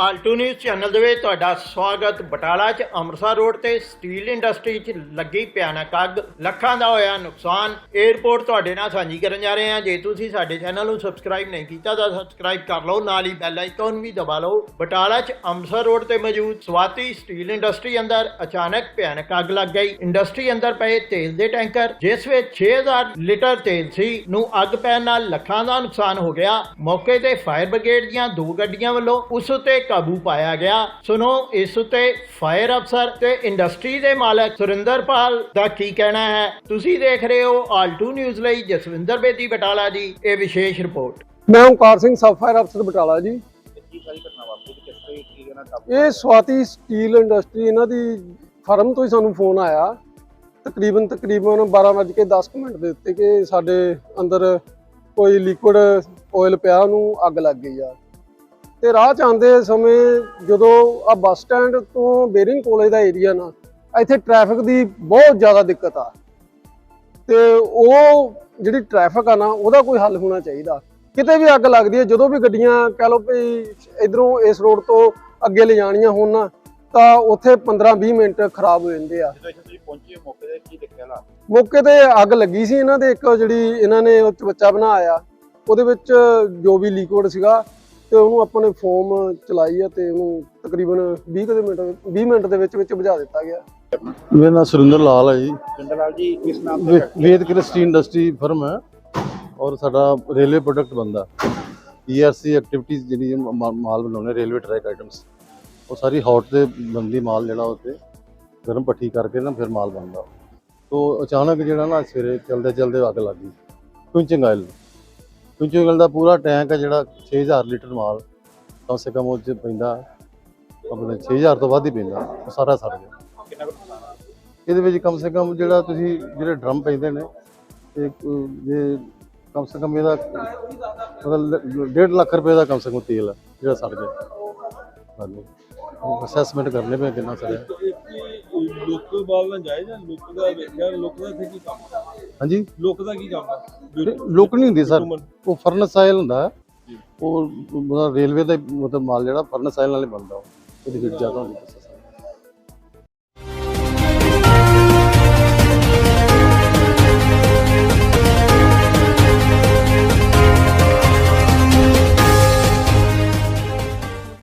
Alt news channel ਦੇ ਵਿੱਚ ਤੁਹਾਡਾ ਸਵਾਗਤ। ਬਟਾਲਾ 'ਚ ਅੰਮ੍ਰਿਤਸਰ ਰੋਡ ਤੇ ਸਟੀਲ ਇੰਡਸਟਰੀ 'ਚ ਲੱਗੀ ਭਿਆਨਕ ਅੱਗ। ਲੱਖਾਂ ਦਾ ਹੋਇਆ ਨੁਕਸਾਨ। 에어ਪੋਰਟ ਤੁਹਾਡੇ ਨਾਲ ਸਾਂਝੀ ਕਰਨ ਜਾ ਰਹੇ ਹਾਂ। ਜੇ ਤੁਸੀਂ ਸਾਡੇ ਚੈਨਲ ਨੂੰ ਸਬਸਕ੍ਰਾਈਬ ਨਹੀਂ ਕੀਤਾ ਤਾਂ ਸਬਸਕ੍ਰਾਈਬ ਕਰ ਲਓ। ਨਾਲ ਹੀ ਬੈਲ ਆਈਕਨ ਵੀ ਦਬਾ ਲਓ। ਬਟਾਲਾ 'ਚ ਅੰਮ੍ਰਿਤਸਰ ਰੋਡ ਤੇ ਮੌਜੂਦ ਸਵਾਤੀ ਸਟੀਲ ਇੰਡਸਟਰੀ ਅੰਦਰ ਅਚਾਨਕ ਭਿਆਨਕ ਅੱਗ ਲੱਗ ਗਈ। ਇੰਡਸਟਰੀ ਅੰਦਰ ਪਏ ਤੇਲ ਦੇ ਟੈਂਕਰ, ਜਿਸ ਵਿੱਚ 6000 ਲੀਟਰ ਤੇਲ ਸੀ, ਨੂੰ ਅੱਗ ਪੈਣ ਨਾਲ ਲੱਖਾਂ ਦਾ ਨੁਕਸਾਨ ਹੋ ਗਿਆ। ਮੌਕੇ ਤੇ ਫਾਇਰ ਬ੍ਰਿਗੇਡ ਦੀਆਂ ਦੋ ਗੱਡੀਆਂ ਵੱਲੋਂ ਉਸ ਉਤੇ ਕਾਬੂ ਪਾਇਆ ਗਿਆ। ਸੁਣੋ ਇਸ ਉਤੇ ਫਾਇਰ ਅਫਸਰ ਤੇ ਇੰਡਸਟਰੀ ਦੇ ਮਾਲਕ ਸੁਰਿੰਦਰਪਾਲ ਦਾ ਕੀ ਕਹਿਣਾ ਹੈ? ਤੁਸੀਂ ਦੇਖ ਰਹੇ ਹੋ ਆਲਟੂ ਨਿਊਜ਼ ਲਈ ਜਸਵਿੰਦਰ ਬੇਦੀ ਬਟਾਲਾ ਦੀ ਇਹ ਵਿਸ਼ੇਸ਼ ਰਿਪੋਰਟ। ਮੈਂ ਓਮਕਾਰ ਸਿੰਘ ਸਬ ਫਾਇਰ ਅਫਸਰ ਬਟਾਲਾ ਜੀ। ਇਹ ਸਵਾਤੀ ਸਟੀਲ ਇੰਡਸਟਰੀ ਇਹਨਾਂ ਦੀ ਫਰਮ ਤੋਂ ਹੀ ਸਾਨੂੰ ਫੋਨ ਆਇਆ। ਤਕਰੀਬਨ ਤਕਰੀਬਨ 12:10 ਮਿੰਟ ਦੇ ਉੱਤੇ ਕਿ ਸਾਡੇ ਅੰਦਰ ਕੋਈ ਲਿਕੁਇਡ ਆਇਲ ਪਿਆ ਉਹਨੂੰ ਅੱਗ ਲੱਗ ਗਈ ਆ। ਤੇ ਰਾਹ ਚ ਆਉਂਦੇ ਸਮੇਂ ਜਦੋਂ ਆ ਬੱਸ ਸਟੈਂਡ ਤੋਂ ਬੇਰਿੰਗ ਕਾਲਜ ਦਾ ਏਰੀਆ ਨਾ ਇੱਥੇ ਟ੍ਰੈਫਿਕ ਦੀ ਬਹੁਤ ਜ਼ਿਆਦਾ ਦਿੱਕਤ ਆ। ਤੇ ਉਹ ਜਿਹੜੀ ਟ੍ਰੈਫਿਕ ਆ ਨਾ ਉਹਦਾ ਕੋਈ ਹੱਲ ਹੋਣਾ ਚਾਹੀਦਾ। ਕਿਤੇ ਵੀ ਅੱਗ ਲੱਗਦੀ ਹੈ ਜਦੋਂ ਵੀ ਗੱਡੀਆਂ ਕਹ ਲਓ ਵੀ ਇਧਰੋਂ ਇਸ ਰੋਡ ਤੋਂ ਅੱਗੇ ਲੈ ਜਾਣੀਆਂ ਹੋਣ ਨਾ ਤਾਂ ਉੱਥੇ 15-20 ਮਿੰਟ ਖਰਾਬ ਹੋ ਜਾਂਦੇ ਆ। ਮੌਕੇ ਤੇ ਅੱਗ ਲੱਗੀ ਸੀ ਇਹਨਾਂ ਦੇ ਇੱਕ ਜਿਹੜੀ ਇਹਨਾਂ ਨੇ ਉਹ ਬੱਚਾ ਬਣਾਇਆ ਉਹਦੇ ਵਿੱਚ ਜੋ ਵੀ ਲਿਕੁਇਡ ਸੀਗਾ ਤੇ ਉਹਨੂੰ ਆਪਾਂ ਨੇ ਫੋਮ ਚਲਾਈ ਆ ਤੇ ਉਹਨੂੰ ਤਕਰੀਬਨ 20 ਕੁ ਦੇ ਮਿੰਟ 20 ਮਿੰਟ ਦੇ ਵਿੱਚ ਵਿੱਚ ਬੁਝਾ ਦਿੱਤਾ ਗਿਆ। ਮੇਰਾ ਨਾਮ ਸੁਰਿੰਦਰ ਲਾਲ ਹੈ ਜੀ। ਪਿੰਡ ਲਾਲ ਜੀ ਕਿਸ ਨਾਮ ਤੋਂ ਵੇਦ ਕ੍ਰਿਸਟੀ ਇੰਡਸਟਰੀ ਫਰਮ ਹੈ ਔਰ ਸਾਡਾ ਰੇਲਵੇ ਪ੍ਰੋਡਕਟ ਬੰਦਾ ਈਆਰਸੀ ਐਕਟੀਵਿਟੀਜ਼ ਜਿਹੜੀ ਮਾਲ ਬਣਾਉਣੇ ਰੇਲਵੇ ਟਰੈਕ ਆਈਟਮਸ ਉਹ ਸਾਰੀ ਹੌਟ ਤੇ ਬੰਦੀ ਮਾਲ ਜਿਹੜਾ ਉੱਤੇ ਗਰਮ ਪੱਠੀ ਕਰਕੇ ਨਾ ਫਿਰ ਮਾਲ ਬਣਦਾ। ਤੋ ਅਚਾਨਕ ਜਿਹੜਾ ਨਾ ਸਵੇਰੇ ਚਲਦੇ ਚਲਦੇ ਅੱਗ ਲੱਗ ਗਈ। ਕੁਇੰਚਿੰਗ ਆਇਲ ਕੁਇੰਚਿੰਗ ਆਇਲ ਦਾ ਪੂਰਾ ਟੈਂਕ ਹੈ ਜਿਹੜਾ 6000 ਲੀਟਰ ਮਾਲ ਕਮ ਸੇ ਕਮ ਉਹ 'ਚ ਪੈਂਦਾ ਆਪਣੇ 6000 ਤੋਂ ਵੱਧ ਹੀ ਪੈਂਦਾ ਉਹ ਸਾਰਾ ਸੜ ਗਿਆ? ਇਹਦੇ ਵਿੱਚ ਕਮ ਸੇ ਕਮ ਜਿਹੜਾ ਤੁਸੀਂ ਜਿਹੜੇ ਡਰਮ ਪੈਂਦੇ ਨੇ ਤੇ ਜੇ ਕਮ ਸੇ ਕਮ ਇਹਦਾ ਮਤਲਬ 1.5 ਲੱਖ ਰੁਪਏ ਦਾ ਕਮ ਸੇ ਕਮ ਤੇਲ ਜਿਹੜਾ ਸੜ ਗਿਆ ਹਾਂਜੀ ਅਸੈਸਮੈਂਟ ਕਰਨੇ ਪਏ ਕਿੰਨਾ ਸੜਿਆ ਲੁੱਕ ਬਾਲ ਨਾ ਜਾਏ ਜਾਂ ਲੁੱਕ ਦਾ ਵੇਖਿਆ ਲੁੱਕ ਦਾ ਇੱਥੇ ਕੀ ਕੰਮ? ਹਾਂਜੀ। ਲੁੱਕ ਦਾ ਕੀ ਕੰਮ ਤੇ ਲੋਕ ਨਹੀਂ ਹੁੰਦੀ ਸਰ। ਉਹ ਫਰਨਸ ਆਇਲ ਹੁੰਦਾ। ਹੈ। ਉਹ ਰੇਲਵੇ ਦਾ ਹੀ ਮਤਲਬ ਮਾਲ ਜਿਹੜਾ ਫਰਨਸ ਆਇਲ ਨਾਲ ਹੀ ਬਣਦਾ ਉਹ। ਉਹਦੀ ਹੀਟ ਜ਼ਿਆਦਾ ਹੁੰਦੀ ਹੈ